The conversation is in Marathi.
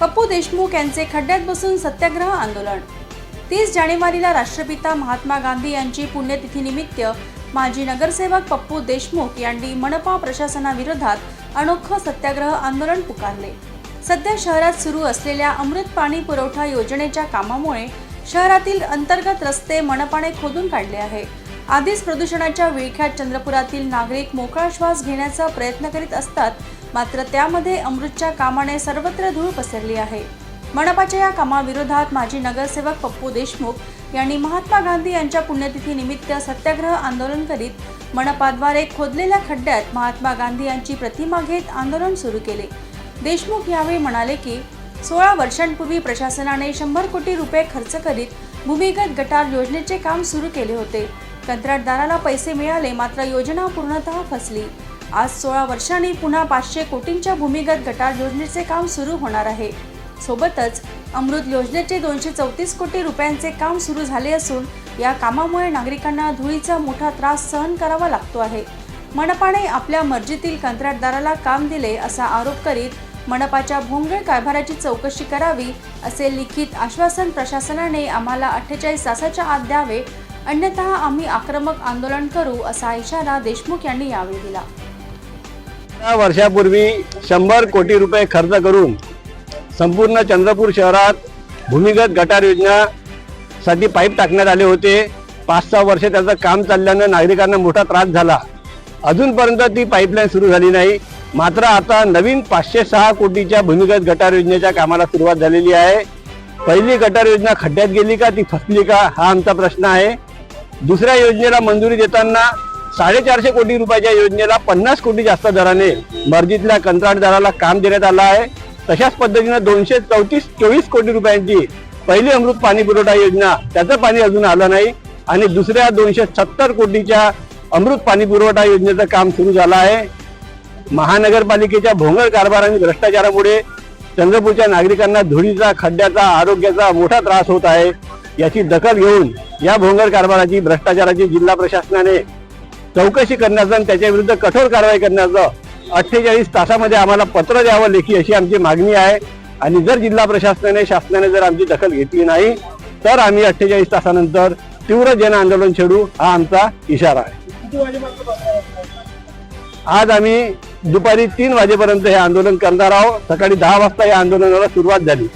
पप्पू देशमुख यांचे खड्ड्यात बसून सत्याग्रह आंदोलन. तीस जानेवारीला राष्ट्रपिता महात्मा गांधी यांची पुण्यतिथीनिमित्त माजी नगरसेवक पप्पू देशमुख यांनी मनपा प्रशासनाविरोधात अनोखं सत्याग्रह आंदोलन पुकारले. सध्या शहरात सुरू असलेल्या अमृत पाणी पुरवठा योजनेच्या कामामुळे शहरातील अंतर्गत रस्ते मनपाने खोदून काढले आहे. आधीच प्रदूषणाच्या विळख्यात चंद्रपुरातील नागरिक मोकळा श्वास घेण्याचा प्रयत्न करीत असतात मात्र त्यामध्ये अमृतच्या कामाने सर्वत्र धूळ पसरली आहे. मनपाच्या या कामाविरोधात माजी नगरसेवक पप्पू देशमुख यांनी महात्मा गांधी यांच्या पुण्यतिथीनिमित्त सत्याग्रह आंदोलन करीत मनपाद्वारे खोदलेल्या खड्ड्यात महात्मा गांधी यांची प्रतिमा घेत आंदोलन सुरू केले. देशमुख यावेळी म्हणाले की सोळा वर्षांपूर्वी प्रशासनाने शंभर कोटी रुपये खर्च करीत भूमिगत गटार योजनेचे काम सुरू केले होते. कंत्राटदाराला पैसे मिळाले मात्र योजना पूर्णतः फसली. आज सोळा वर्षांनी पुन्हा पाचशे कोटींच्या भूमिगत गटार योजनेचे काम सुरू होणार आहे. सोबतच अमृत योजनेचे दोनशे चौतीस कोटी रुपयांचे काम सुरू झाले असून या कामामुळे नागरिकांना धुळीचा मोठा त्रास सहन करावा लागतो आहे. मनपाने आपल्या मर्जीतील कंत्राटदाराला काम दिले असा आरोप करीत मनपाच्या भोंगळ कारभाराची चौकशी करावी असे लिखित आश्वासन प्रशासनाने आम्हाला अठ्ठेचाळीस तासाच्या आत द्यावे अन्यथा आम्ही आक्रमक आंदोलन करू असा इशारा देशमुख यांनी यावेळी दिला. वर्षापूर्वी शंभर कोटी रुपये खर्च करून संपूर्ण चंद्रपूर शहरात भूमिगत गटार योजनासाठी पाईप टाकण्यात आले होते. पाच सहा वर्ष त्याचं काम चालल्यानं नागरिकांना मोठा त्रास झाला. अजूनपर्यंत ती पाईपलाईन सुरू झाली नाही. मात्र आता नवीन पाचशे सहा कोटीच्या भूमिगत गटार योजनेच्या कामाला सुरुवात झालेली आहे. पहिली गटार योजना खड्ड्यात गेली का ती फसली का हा आमचा प्रश्न आहे. दुसऱ्या योजनेला मंजुरी देताना साडेचारशे कोटी रुपयाच्या योजनेला पन्नास कोटी जास्त दराने मर्जीतल्या कंत्राटदाराला काम देण्यात आलं आहे. तशाच पद्धतीनं दोनशे चौतीस चोवीस कोटी रुपयांची पहिली अमृत पाणी पुरवठा योजना त्याचं पाणी अजून आलं नाही. आणि दुसऱ्या दोनशे सत्तर कोटीच्या अमृत पाणी पुरवठा योजनेचं काम सुरू झालं आहे. महानगरपालिकेच्या भोंगळ कारभार आणि भ्रष्टाचारामुळे चंद्रपूरच्या नागरिकांना धुळीचा खड्ड्याचा आरोग्याचा मोठा त्रास होत आहे. याची दखल घेऊन या भोंगळ कारभाराची भ्रष्टाचाराची जिल्हा प्रशासनाने चौकशी करण्याचं आणि त्याच्या विरुद्ध कठोर कारवाई करण्याचं अठ्ठेचाळीस तासामध्ये आम्हाला पत्र द्यावं लेखी अशी आमची मागणी आहे. आणि जर जिल्हा प्रशासनाने शासनाने जर आमची दखल घेतली नाही तर आम्ही अठ्ठेचाळीस तासानंतर तीव्र जन आंदोलन छेडू हा आमचा इशारा आहे. आज आम्ही दुपारी तीन वाजेपर्यंत हे आंदोलन करणार आहोत. सकाळी दहा वाजता या आंदोलनाला सुरुवात झाली.